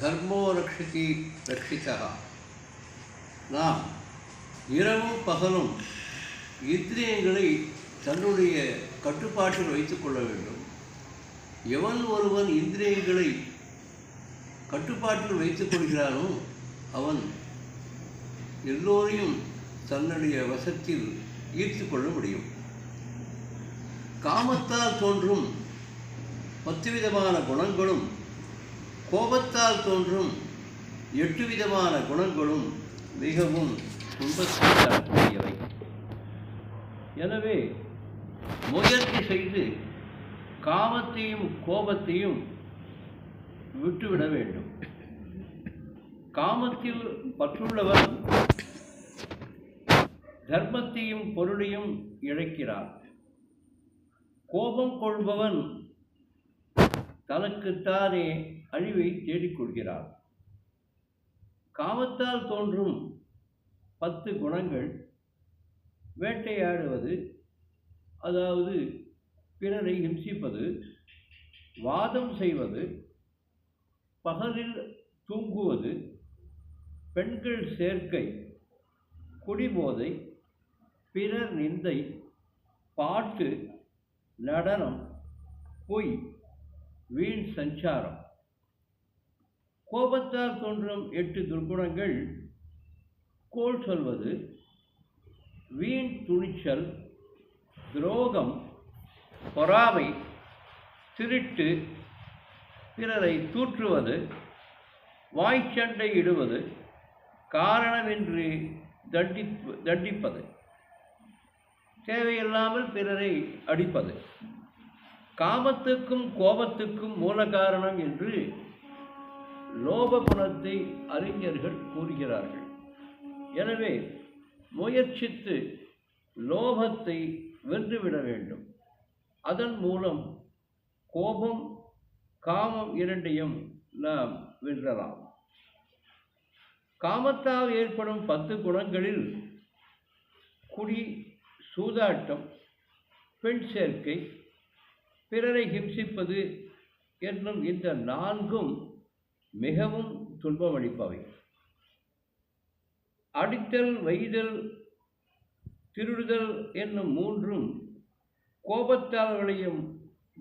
தர்மோ ரக்ஷதி ரக்ஷிதா நாம் இரவும் பகலும் இந்திரியங்களை தன்னுடைய கட்டுப்பாட்டில் வைத்துக்கொள்ள வேண்டும். எவன் ஒருவன் இந்திரியங்களை கட்டுப்பாட்டில் வைத்துக் கொள்கிறானோ அவன் எல்லோரையும் தன்னுடைய வசத்தில் ஈர்த்து கொள்ள முடியும். காமத்தால் தோன்றும் பத்து விதமான குணங்களும் கோபத்தால் தோன்றும் எட்டு விதமான குணங்களும் மிகவும் துன்பத்தை எனவே முயற்சி செய்து காமத்தையும் கோபத்தையும் விட்டுவிட வேண்டும். காமத்தில் பற்றுள்ளவன் தர்மத்தையும் பொருளையும் இழக்கிறான் கோபம் கொள்பவன் தனக்குத்தானே அழிவை தேடிக்கொள்கிறார். காமத்தால் தோன்றும் பத்து குணங்கள் வேட்டையாடுவது அதாவது பிறரை ஹிம்சிப்பது வாதம் செய்வது பகலில் தூங்குவது பெண்கள் சேர்க்கை குடிபோதை பிறர் நிந்தை பாட்டு நடனம் பொய் வீண் சஞ்சாரம். கோபத்தால் தோன்றும் எட்டு துர்குணங்கள் கோல் சொல்வது வீண் துணிச்சல் துரோகம் பொறாமை திருட்டு பிறரை தூற்றுவது வாய்ச்சண்டை இடுவது காரணமின்றி தண்டிப்பு தண்டிப்பது. தேவையில்லாமல் பிறரை அடிப்பது. காமத்துக்கும் கோபத்துக்கும் மூல காரணம் என்று லோப குணத்தை அறிஞர்கள் கூறுகிறார்கள். எனவே முயற்சித்து லோபத்தை வென்றுவிட வேண்டும். அதன் மூலம் கோபம் காமம் இரண்டையும் நாம் வென்றலாம். காமத்தால் ஏற்படும் பத்து குணங்களில் குடி சூதாட்டம் பெண் சேர்க்கை பிறரை ஹிம்சிப்பது என்னும் இந்த நான்கும் மிகவும் துன்பமளிப்பவை. அடித்தல் வைதல் திருடுதல் என்னும் மூன்றும் கோபத்தால் விளையும்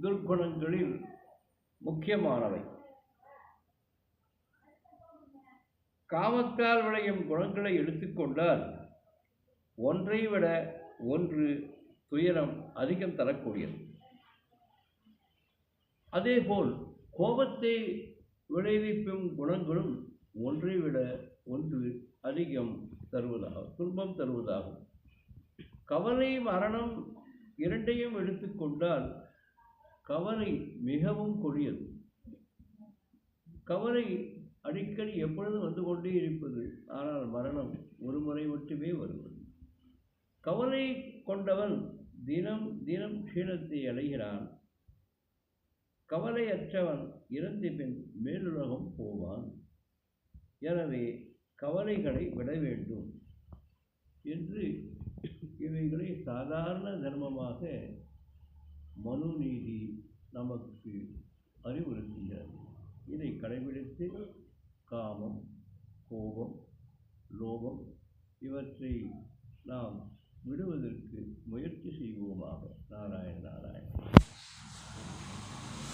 துர்க்குணங்களில் முக்கியமானவை. காமத்தால் விளையும் குணங்களை எடுத்துக்கொண்டால் ஒன்றை விட ஒன்று துயரம் அதிகம் தரக்கூடியது. அதேபோல் கோபத்தை விளைவிக்கும் குணங்களும் ஒன்றை விட ஒன்று அதிகம் தருவதாகும் துன்பம் தருவதாகும். கவலை மரணம் இரண்டையும் எடுத்துக்கொண்டால் கவலை மிகவும் கொடியது. கவலை அடிக்கடி எப்பொழுதும் வந்து கொண்டே இருப்பது ஆனால் மரணம் ஒரு முறை மட்டுமே வருவது. கவலை கொண்டவன் தினம் தினம் க்ஷீணத்தை அடைகிறான் கவலையற்றவன் இறந்த பின் மேலுலகம் போவான். எனவே கவலைகளை விட வேண்டும் என்று இவைகளை சாதாரண தர்மமாக மனுநீதி நமக்கு அறிவுறுத்துகிறது. இதை கடைபிடித்து காமம் கோபம் லோபம் இவற்றை நாம் விடுவதற்கு முயற்சி செய்வோமாக. நாராயண நாராயண